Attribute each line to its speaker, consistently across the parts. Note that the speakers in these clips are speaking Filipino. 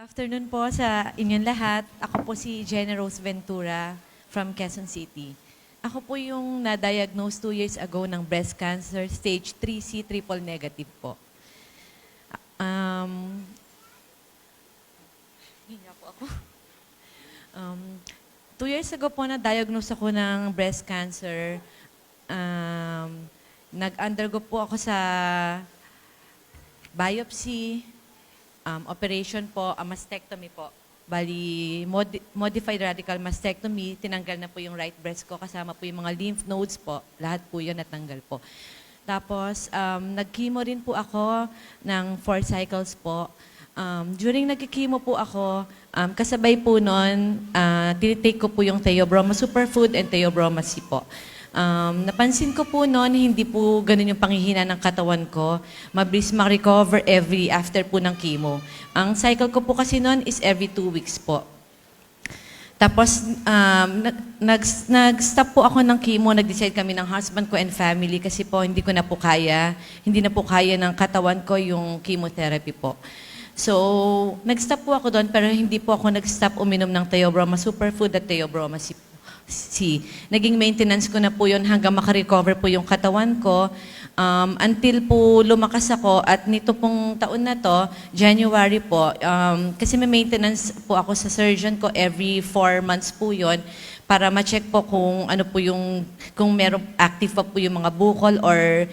Speaker 1: afternoon po sa inyong lahat. Ako po si Jenna Rose Ventura from Quezon City. Ako po yung na-diagnose two years ago ng breast cancer, stage 3C triple negative po. Um, hihinga po ako. Um, two years ago po na-diagnose ako ng breast cancer. Um, nag-undergo po ako sa biopsy, um, operation po, a mastectomy po. Bali, modi- modified radical mastectomy, tinanggal na po yung right breast ko, kasama po yung mga lymph nodes po, lahat po yun natanggal po. Tapos, um, nag-chemo rin po ako ng four cycles po. Um, during nag-chemo po ako, um, kasabay po nun, uh, tinitake ko po yung Theobroma Superfood and Theobroma C po. Um, napansin ko po noon, hindi po ganun yung panghihina ng katawan ko. Mabilis ma-recover every after po ng chemo. Ang cycle ko po kasi noon is every two weeks po. Tapos, um, nag, nag, nag-stop po ako ng chemo, nag-decide kami ng husband ko and family kasi po hindi ko na po kaya, hindi na po kaya ng katawan ko yung chemotherapy po. So, nag-stop po ako doon pero hindi po ako nag-stop uminom ng Theobroma Superfood at Theobroma C. C. Naging maintenance ko na po yun hanggang makarecover po yung katawan ko. Um, until po lumakas ako at nito pong taon na to, January po, um, kasi may maintenance po ako sa surgeon ko every four months po yon para ma-check po kung ano po yung, kung meron active pa po yung mga bukol or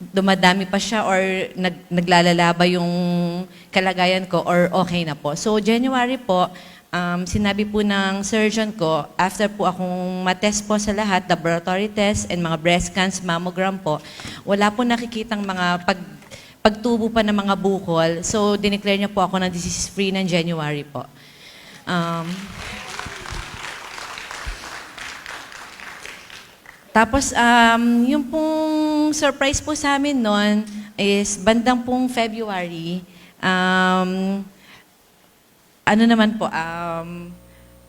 Speaker 1: dumadami pa siya or nag, naglalalaba yung kalagayan ko or okay na po. So January po, um, sinabi po ng surgeon ko, after po akong matest po sa lahat, laboratory test and mga breast scans, mammogram po, wala po nakikitang mga pag, pagtubo pa ng mga bukol. So, dineclare niya po ako na disease-free ng January po. Um, Tapos, um, yung pong surprise po sa amin noon is bandang pong February, um, ano naman po, um,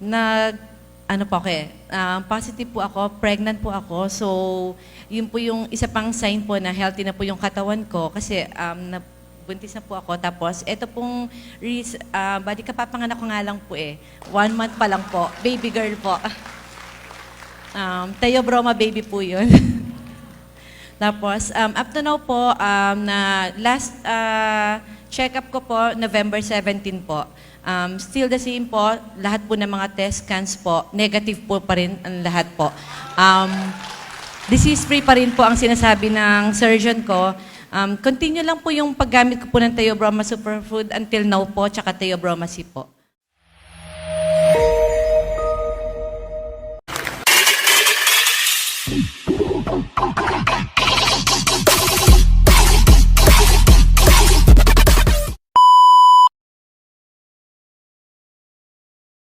Speaker 1: nag, ano po ako eh, um, positive po ako, pregnant po ako. So, yun po yung isa pang sign po na healthy na po yung katawan ko kasi um, buntis na po ako. Tapos, ito pong, res- uh, bali kapapanganak ko nga lang po eh. One month pa lang po. Baby girl po. Um, Tayo Broma baby po yun. Tapos, um, up to now po, um, na last uh, check-up ko po, November 17 po. Um, still the same po, lahat po ng mga test scans po, negative po pa rin ang lahat po. Um, disease-free pa rin po ang sinasabi ng surgeon ko. Um, continue lang po yung paggamit ko po ng Theobroma Superfood until now po, tsaka Theobroma C po.